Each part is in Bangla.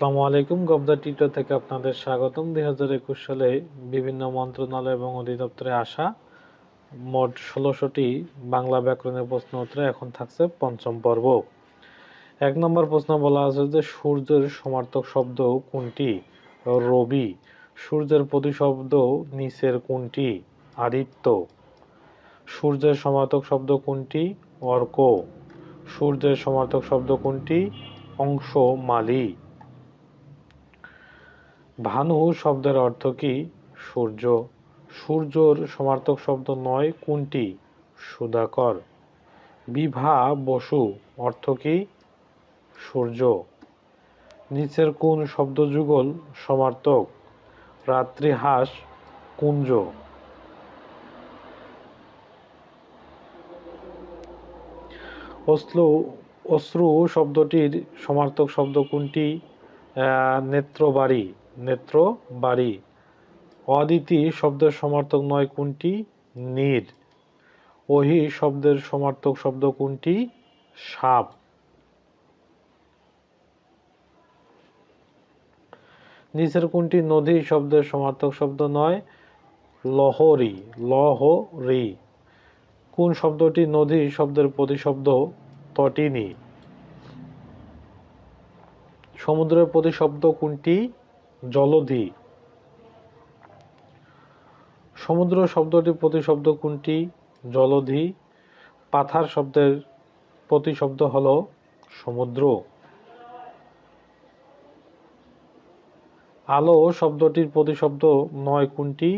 আসসালামু আলাইকুম। গবদা টিটো থেকে আপনাদের স্বাগতম। দুই হাজার একুশ সালে বিভিন্ন মন্ত্রণালয় এবং অধিদপ্তরে আসা মোট ষোলোশোটি বাংলা ব্যাকরণের প্রশ্ন উত্তরে এখন থাকছে পঞ্চম পর্ব। এক নম্বর প্রশ্ন বলা আছে যে, সূর্যের সমার্থক শব্দ কোনটি? রবি। সূর্যের প্রতিশব্দ নিচের কোনটি? আদিত্য। সূর্যের সমার্থক শব্দ কোনটি? অর্ক। সূর্যের সমার্থক শব্দ কোনটি? অংশ মালি। ভানু শব্দের অর্থ কি? সূর্য। সূর্যর সমার্থক শব্দ নয়, কোনটি? সুধাকর। বিভা বসু অর্থ কি? সূর্য। নিচের কোন শব্দযুগল সমার্থক? রাত্রিহাস কুঞ্জ। অশ্রু অশ্রু শব্দটির সমার্থক শব্দ কোনটি? নেত্রবাড়ি। নেত্রবাড়ি অদিতি শব্দের সমার্থক নয় কোনটি? নীর। ওহি শব্দের সমার্থক শব্দ কোনটি? সাপ। নিচের কোনটি নদী শব্দের সমার্থক শব্দ নয়? লহরি লহরি। কোন শব্দটি নদী শব্দের প্রতিশব্দ? তটিনী। সমুদ্রের প্রতিশব্দ কোনটি? জলধি। সমুদ্র শব্দটির প্রতিশব্দ কোনটি? জলধি। পাথার শব্দের প্রতিশব্দ হল সমুদ্র। আলো শব্দটির প্রতিশব্দ নয় কোনটি?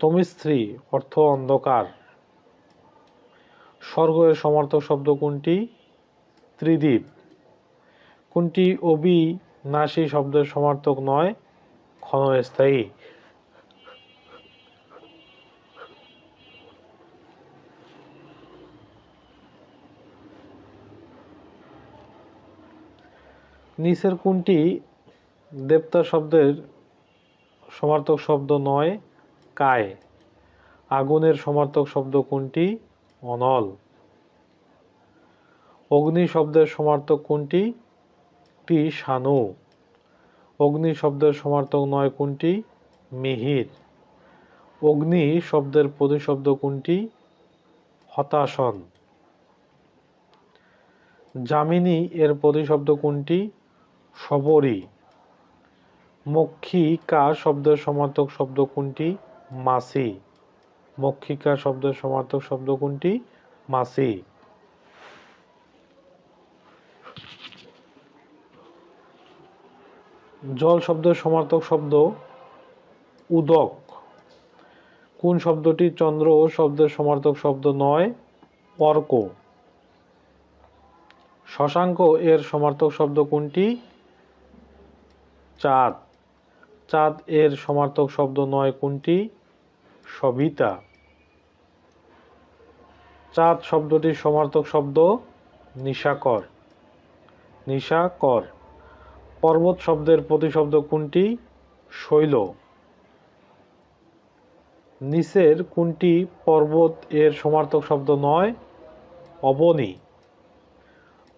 তমিস্ত্রী, অর্থ অন্ধকার। স্বর্গের সমর্থক শব্দ কোনটি? ত্রিদীপ কোনটি? অবিনাশী শব্দের সমার্থক নয়, ক্ষণস্থায়ী। নিচের কোনটি দেবতা শব্দের সমার্থক শব্দ নয়, কায়। আগুনের সমার্থক শব্দ কোনটি? অনল। অগ্নি শব্দের সমার্থক কোনটি? টি শানু অগ্নি শব্দের সমার্থক নয় কোনটি? মিহির। অগ্নি শব্দের প্রতিশব্দ কোনটি? হতাশন। যামিনী এর প্রতিশব্দ কোনটি? সবরী মক্ষিকা শব্দের সমার্থক শব্দ কোনটি? মাসি। মক্ষিকা শব্দের সমার্থক শব্দ কোনটি? মাসি। জল শব্দের সমার্থক শব্দ, উদক। কোন শব্দটি চন্দ্র শব্দের সমার্থক শব্দ নয়? অর্ক শশাঙ্ক এর সমার্থক শব্দ কোনটি? চাঁদ। চাঁদ এর সমার্থক শব্দ নয় কোনটি? সবিতা। চাঁদ শব্দটির সমার্থক শব্দ নিশাকর। নিশাকর। পর্বত শব্দের প্রতিশব্দ কোনটি? শৈল। নিচের কোনটি পর্বত এর সমার্থক শব্দ নয়? অবনী।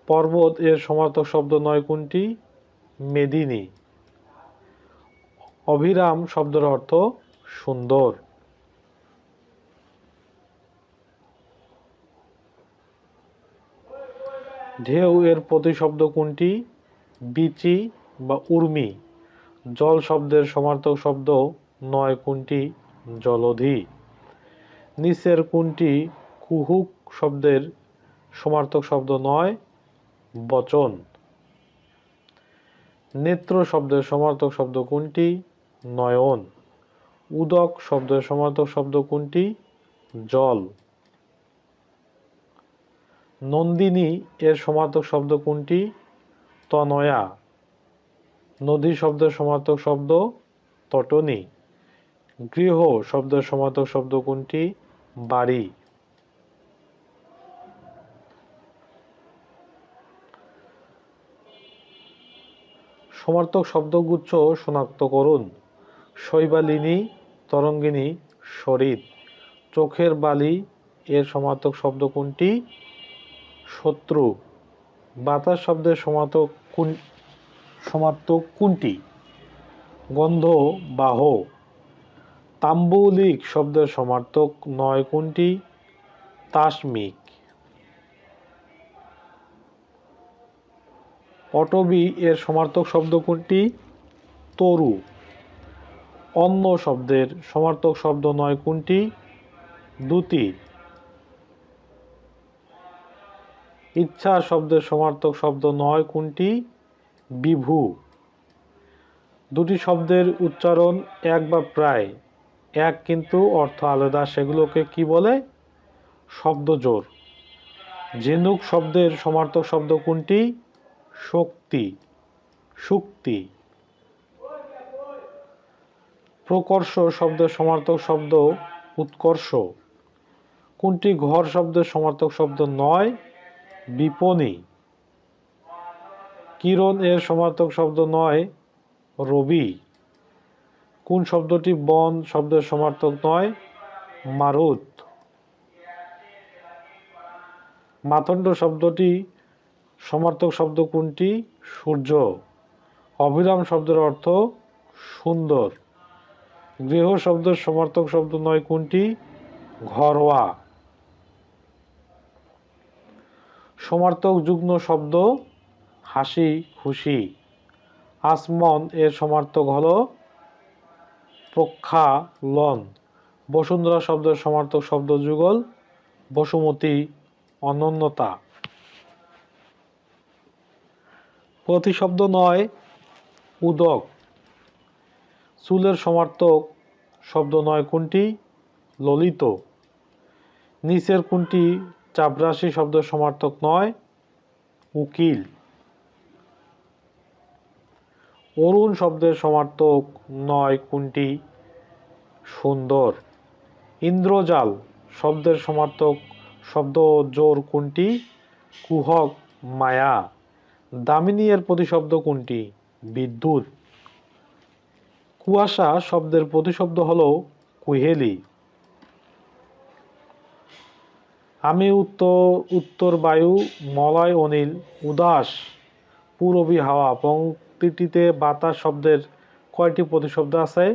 পর্বত এর সমার্থক শব্দ নয় কোনটি? মেদিনী। অভিরাম শব্দের অর্থ সুন্দর। ঢেউ এর প্রতিশব্দ কোনটি? বিচি বা উর্মি, জল শব্দের সমার্থক শব্দ নয় কোনটি? জলধি। নিচের কোনটি কুহুক শব্দের সমার্থক শব্দ নয়? বচন। নেত্র শব্দের সমার্থক শব্দ কোনটি? নয়ন। উদক শব্দের সমার্থক শব্দ কোনটি? জল। নন্দিনী এর সমার্থক শব্দ কোনটি? তনয়া। নদী শব্দের সমার্থক শব্দ তটনী। গৃহ শব্দের সমার্থক শব্দ কোনটি? বাড়ি। সমার্থক শব্দগুচ্ছ শনাক্ত করুন শৈবালিনী, তরঙ্গিনী, শরীর। চোখের বালি, এর সমার্থক শব্দ কোনটি? শত্রু। বাতাস শব্দের সমার্থক কোন সমার্থক কোনটি, গন্ধ বাহ, তাম্বুলিক শব্দের সমার্থক নয় কোনটি, তাসমিক। অটবি এর সমার্থক শব্দ কোনটি, তরু। অন্য শব্দের সমার্থক শব্দ নয় কোনটি দুতি ইচ্ছা শব্দের সমার্থক শব্দ নয়, কোনটি? বিভু। দুটি শব্দের উচ্চারণ এক বা প্রায়। এক কিন্তু অর্থ আলাদা, সেগুলোকে কি বলে? শব্দ জোর ঝিনুক শব্দের সমার্থক শব্দ কোনটি? শক্তি। শুক্তি প্রকর্ষ শব্দের সমার্থক শব্দ উৎকর্ষ। কোনটি ঘর শব্দের সমার্থক শব্দ নয়? বিপণী। কিরণ এর সমার্থক শব্দ নয়, রবি। কোন শব্দটি বন শব্দের সমার্থক নয়, মারুত। মাতণ্ড শব্দটি সমার্থক শব্দ কোনটি? সূর্য। অবিরাম শব্দের অর্থ সুন্দর। গৃহ শব্দের সমার্থক শব্দ নয় কোনটি? ঘরোয়া। সমার্থক যুগ্ম শব্দ হাসি খুশি। আসমন এর সমার্থক হল প্রক্ষালন। বসুন্ধরা শব্দের সমার্থক শব্দ যুগল বসুমতী অনন্যতা। প্রতিশব্দ নয়, উদক। চুলের সমার্থক শব্দ নয় কোনটি? ললিত। নিচের কোনটি চাপরাশি শব্দের সমার্থক নয়, উকিল। অরুণ শব্দের সমার্থক নয়, কোনটি? সুন্দর। ইন্দ্রজাল শব্দের সমার্থক শব্দ জোর কোনটি? কুহক মায়া। দামিনী এর প্রতিশব্দ কোনটি? বিদ্যুৎ। কুয়াশা শব্দের প্রতিশব্দ হল কুহেলি। আমি উত্তর উত্তর বায়ু, মলয় অনিল, উদাস, পূরবী হাওয়া, পংক্তিটিতে বাতাস শব্দের কয়টি প্রতিশব্দ আছে?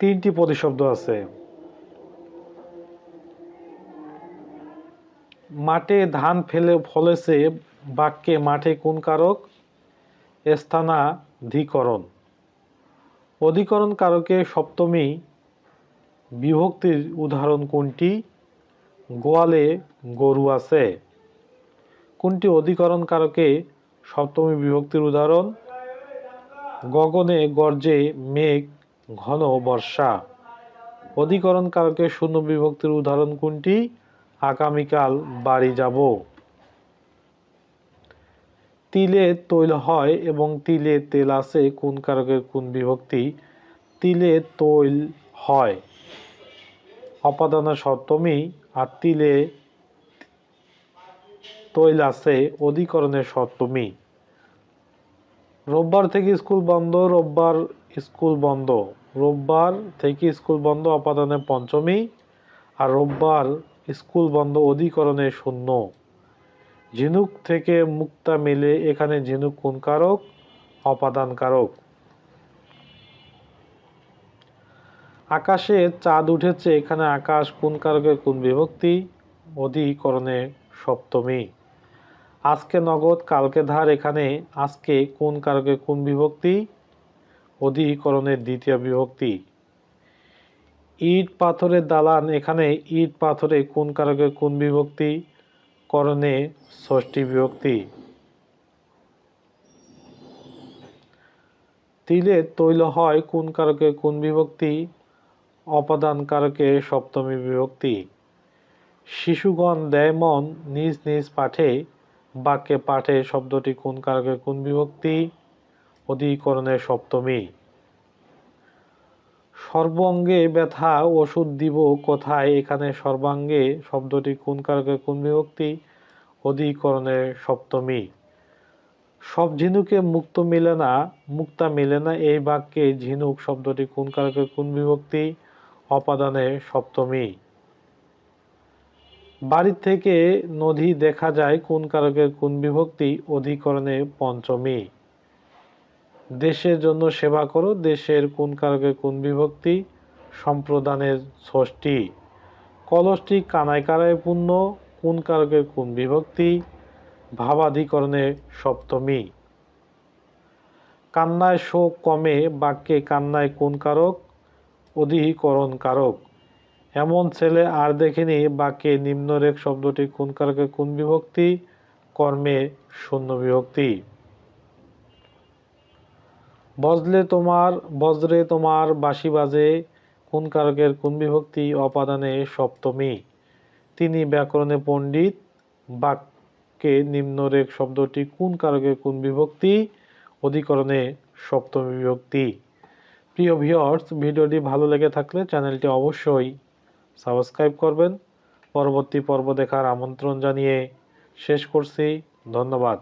তিনটি প্রতিশব্দ আছে। মাঠে ধান ফেলে, ফলেছে বাক্যে মাঠে কোন কারক? স্থানাধিকরণ। অধিকরণ কারকে সপ্তমী বিভক্তির উদাহরণ কোনটি? গোয়ালে গরু আছে। কোনটি অধিকরণ কারকে সপ্তমী বিভক্তির উদাহরণ? গগনে গর্জে মেঘ, ঘন বর্ষা। অধিকরণ কারকে শূন্য বিভক্তির উদাহরণ কোনটি? আগামীকাল বাড়ি যাব। তিলে তৈল হয় এবং তিলে তেল আছে। কোন কারকের কোন বিভক্তি? তিলে তৈল হয়। অপাদানের সপ্তমী আর তিলে তৈল আছে অধিকরণের সপ্তমী। রোববার থেকে স্কুল বন্ধ, রোববার স্কুল বন্ধ। রোববার থেকে স্কুল বন্ধ অপাদানে পঞ্চমী আর রোববার স্কুল বন্ধ অধিকরণে শূন্য। ঝিনুক থেকে মুক্তা মেলে এখানে ঝিনুক কোন কারক? অপাদান কারক। আকাশে চাঁদ উঠেছে, এখানে আকাশ কোন কারকের, কোন বিভক্তি? অধিকরণে সপ্তমী। আজকে নগদ, কালকে ধার, এখানে আজকে কোন কারকের, কোন বিভক্তি? অধিকরণের দ্বিতীয় বিভক্তি। ইট পাথরের দালান, এখানে ইট পাথরে কোন কারকের, কোন বিভক্তি? করণে ষষ্ঠী বিভক্তি। তিলে তৈল হয় কোন কারকে কোন বিভক্তি? অপাদান কারকে সপ্তমী বিভক্তি। শিশুগণ দেয় মন নিজ নিজ পাঠে। বাক্যে পাঠে শব্দটি কোন কারকে কোন বিভক্তি? অধিকরণের সপ্তমী। সর্বাঙ্গে ব্যথা ওষুধ দিব কোথায়? এখানে সর্বাঙ্গে শব্দটি কোন কারকে কোন বিভক্তি? অধিকরণের সপ্তমী। সব ঝিনুকে মুক্ত মিলে না, মুক্তা মিলে না, এই বাক্যে ঝিনুক শব্দটি কোন কারকে কোন বিভক্তি? অপাদানে সপ্তমী। বাড়ি থেকে নদী দেখা যায় কোন কারকের কোন বিভক্তি অধিকরণে পঞ্চমী। দেশের জন্য সেবা করো, দেশের কোন কারকের কোন বিভক্তি সম্প্রদানের ষষ্ঠী। কলসটি কানায় কানায় পূর্ণ, কোন কারকের কোন বিভক্তি ভাবাধিকরণে সপ্তমী। কান্নায় শোক কমে, বাক্যে কান্নায় কোন কারক অধিকরণ কারক এমন ছেলে আর দেখিনি বাক্যে নিম্নরেখ শব্দটি কোন কারকে কোন বিভক্তি, কর্মে শূন্য বিভক্তি। বজলে তোমার, বজ্রে তোমার বাঁশি বাজে, কোন কারকের কোন বিভক্তি, অপাদানে সপ্তমী। তিনি ব্যাকরণে পণ্ডিত, বাক্যে নিম্নরেখ শব্দটি কোন কারকের কোন বিভক্তি, অধিকরণে সপ্তমী বিভক্তি। প্রিয় ভিউয়ার্স, ভিডিওটি ভালো লেগে থাকলে চ্যানেলটি অবশ্যই সাবস্ক্রাইব করবেন। পরবর্তী পর্ব দেখার আমন্ত্রণ জানিয়ে শেষ করছি। ধন্যবাদ।